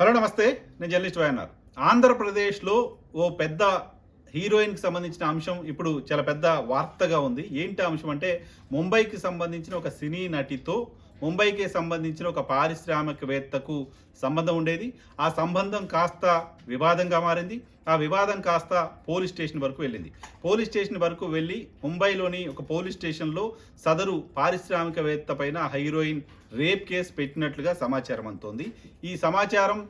Hello నమస్తే. నేను journalist YNR. ఆంధ్రప్రదేశ్లో ఓ పెద్ద హీరోయిన్కి సంబంధించిన అంశం ఇప్పుడు చాలా పెద్ద వార్తగా ఉంది. ఏంటి అంశం అంటే ముంబైకి సంబంధించిన ఒక సినీ నటితో ముంబైకి సంబంధించిన ఒక పారిశ్రామికవేత్తకు సంబంధం ఉండేది. ఆ సంబంధం కాస్త వివాదంగా మారింది. ఆ వివాదం కాస్త పోలీస్ స్టేషన్ వరకు వెళ్ళింది. పోలీస్ స్టేషన్ వరకు వెళ్ళి ముంబైలోని ఒక పోలీస్ స్టేషన్లో సదరు పారిశ్రామికవేత్త పైన హీరోయిన్ రేప్ కేసు పెట్టినట్లుగా సమాచారం అందుతోంది. ఈ సమాచారం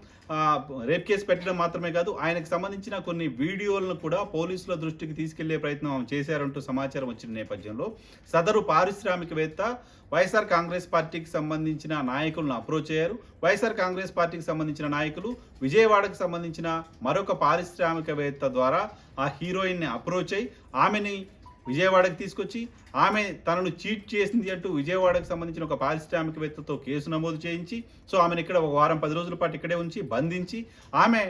రేప్ కేసు పెట్టడం మాత్రమే కాదు ఆయనకు సంబంధించిన కొన్ని వీడియోలను కూడా పోలీసుల దృష్టికి తీసుకెళ్ళే ప్రయత్నం ఆమె చేశారంటూ సమాచారం వచ్చిన నేపథ్యంలో సదరు పారిశ్రామికవేత్త వైఎస్ఆర్ కాంగ్రెస్ పార్టీకి సంబంధించిన నాయకులను అప్రోచ్ అయ్యారు. వైఎస్ఆర్ కాంగ్రెస్ పార్టీకి సంబంధించిన నాయకులు విజయవాడకు సంబంధించిన మరొక పారిశ్రామిక పారిశ్రామికవేత్త ద్వారా ఆ హీరోయిన్ని అప్రోచ్ అయ్యి ఆమెని విజయవాడకు తీసుకొచ్చి ఆమె తనను చీట్ చేసింది అంటూ విజయవాడకు సంబంధించిన ఒక పారిశ్రామికవేత్తతో కేసు నమోదు చేయించి సో ఆమెను ఇక్కడ ఒక వారం పది రోజుల పాటు ఇక్కడే ఉంచి బంధించి ఆమె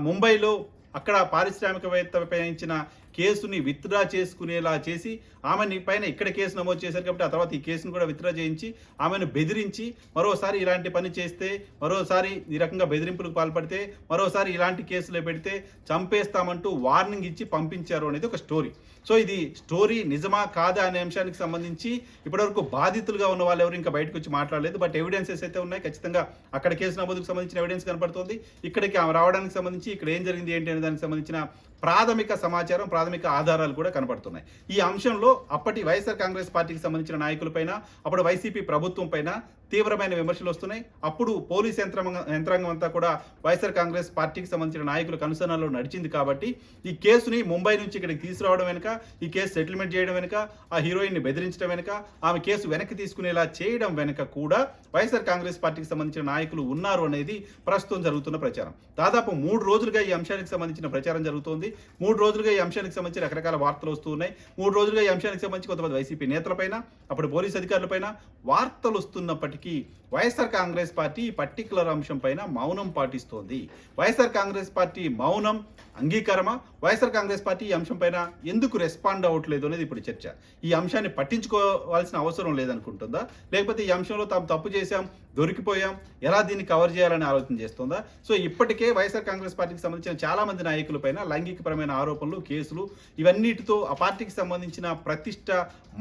ముంబైలో అక్కడ పారిశ్రామికవేత్త పైన కేసుని విత్డ్రా చేసుకునేలా చేసి ఆమెని పైన ఇక్కడ కేసు నమోదు చేశారు కాబట్టి ఆ తర్వాత ఈ కేసును కూడా విత్డ్రా చేయించి ఆమెను బెదిరించి మరోసారి ఇలాంటి పని చేస్తే మరోసారి ఈ రకంగా బెదిరింపులకు పాల్పడితే మరోసారి ఇలాంటి కేసులో పెడితే చంపేస్తామంటూ వార్నింగ్ ఇచ్చి పంపించారు అనేది ఒక స్టోరీ. సో ఇది స్టోరీ నిజమా కాదా అనే అంశానికి సంబంధించి ఇప్పటివరకు బాధితులుగా ఉన్న వాళ్ళు ఎవరు ఇంకా బయటకు వచ్చి మాట్లాడలేదు. బట్ ఎవిడెన్సెస్ అయితే ఉన్నాయి. ఖచ్చితంగా అక్కడ కేసు నమోదుకు సంబంధించిన ఎవిడెన్స్ కనపడుతుంది. ఇక్కడికి ఆమె రావడానికి సంబంధించి ఇక్కడ ఏం జరిగింది ఏంటి అనే దానికి సంబంధించిన ప్రాథమిక సమాచారం ప్రాథమిక ఆధారాలు కూడా కనపడుతున్నాయి. ఈ అంశంలో అప్పటి వైఎస్ఆర్ కాంగ్రెస్ పార్టీకి సంబంధించిన నాయకులపైన అప్పుడు వైసీపీ ప్రభుత్వం పైన తీవ్రమైన విమర్శలు వస్తున్నాయి. అప్పుడు పోలీస్ యంత్రాంగం యంత్రాంగం అంతా కూడా వైఎస్ఆర్ కాంగ్రెస్ పార్టీకి సంబంధించిన నాయకుల కనుసరణలో నడిచింది కాబట్టి ఈ కేసుని ముంబై నుంచి ఇక్కడికి తీసుకురావడం వెనుక ఈ కేసు సెటిల్మెంట్ చేయడం వెనుక ఆ హీరోయిన్ని బెదిరించడం వెనుక ఆమె కేసు వెనక్కి తీసుకునేలా చేయడం వెనుక కూడా వైఎస్ఆర్ కాంగ్రెస్ పార్టీకి సంబంధించిన నాయకులు ఉన్నారు అనేది ప్రస్తుతం జరుగుతున్న ప్రచారం. దాదాపు మూడు రోజులుగా ఈ అంశానికి సంబంధించిన ప్రచారం జరుగుతోంది. మూడు రోజులుగా ఈ అంశానికి సంబంధించి రకరకాల వార్తలు వస్తూ ఉన్నాయి. మూడు రోజులుగా ఈ అంశానికి సంబంధించి కొంతమంది వైసీపీ నేతలపైన అప్పుడు పోలీస్ అధికారులపైన వార్తలు వస్తున్నప్పటికీ que వైఎస్ఆర్ కాంగ్రెస్ పార్టీ ఈ పర్టికులర్ అంశం పైన మౌనం పాటిస్తోంది. వైఎస్ఆర్ కాంగ్రెస్ పార్టీ మౌనం అంగీకారమా? వైఎస్ఆర్ కాంగ్రెస్ పార్టీ ఈ అంశం పైన ఎందుకు రెస్పాండ్ అవ్వట్లేదు అనేది ఇప్పుడు చర్చ. ఈ అంశాన్ని పట్టించుకోవాల్సిన అవసరం లేదనుకుంటుందా? లేకపోతే ఈ అంశంలో తాము తప్పు చేశాం దొరికిపోయాం ఎలా దీన్ని కవర్ చేయాలని ఆలోచన చేస్తుందా? సో ఇప్పటికే వైఎస్ఆర్ కాంగ్రెస్ పార్టీకి సంబంధించిన చాలా మంది నాయకులపైన లైంగికపరమైన ఆరోపణలు కేసులు ఇవన్నిటితో ఆ పార్టీకి సంబంధించిన ప్రతిష్ట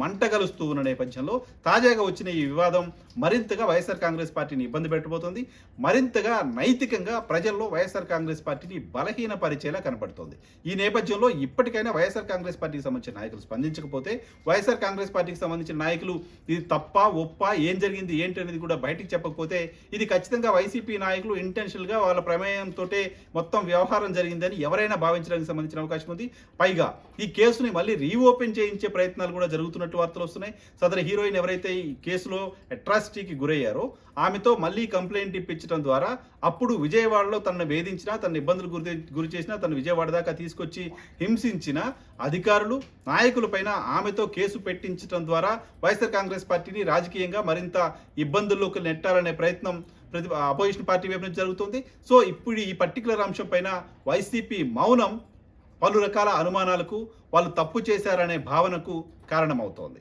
మంటగలుస్తూ ఉన్న నేపథ్యంలో తాజాగా వచ్చిన ఈ వివాదం మరింతగా వైఎస్ఆర్ కాంగ్రెస్ పార్టీని ఇబ్బంది పెట్టబోతోంది. మరింతగా నైతికంగా ప్రజల్లో వైఎస్ఆర్ కాంగ్రెస్ పార్టీని బలహీనపరిచేలా కనపడుతోంది. ఈ నేపథ్యంలో ఇప్పటికైనా వైఎస్ఆర్ కాంగ్రెస్ పార్టీకి సంబంధించిన నాయకులు స్పందించకపోతే వైఎస్ఆర్ కాంగ్రెస్ పార్టీకి సంబంధించిన నాయకులు ఇది తప్ప ఒప్ప ఏం జరిగింది ఏంటి అనేది కూడా బయటికి చెప్పకపోతే ఇది ఖచ్చితంగా వైసీపీ నాయకులు ఇంటెన్షనల్గా వాళ్ళ ప్రమేయంతో మొత్తం వ్యవహారం జరిగిందని ఎవరైనా భావించడానికి సంబంధించిన అవకాశం ఉంది. పైగా ఈ కేసుని మళ్ళీ రీఓపెన్ చేయించే ప్రయత్నాలు కూడా జరుగుతున్నట్టు వార్తలు వస్తున్నాయి. సదరు హీరోయిన్ ఎవరైతే ఈ కేసులో అట్రాసిటీకి గురయ్యారో ఆమెతో మళ్ళీ కంప్లైంట్ ఇప్పించడం ద్వారా అప్పుడు విజయవాడలో తనను వేధించినా తన ఇబ్బందులు గురి గురి చేసినా తను విజయవాడ దాకా తీసుకొచ్చి హింసించిన అధికారులు నాయకులపైన ఆమెతో కేసు పెట్టించడం ద్వారా వైఎస్ఆర్ కాంగ్రెస్ పార్టీని రాజకీయంగా మరింత ఇబ్బందుల్లోకి నెట్టాలనే ప్రయత్నం ప్రతి అపోజిషన్ పార్టీ వైపు నుంచి జరుగుతుంది. సో ఇప్పుడు ఈ పర్టికులర్ అంశం పైన వైసీపీ మౌనం పలు రకాల అనుమానాలకు వాళ్ళు తప్పు చేశారనే భావనకు కారణమవుతోంది.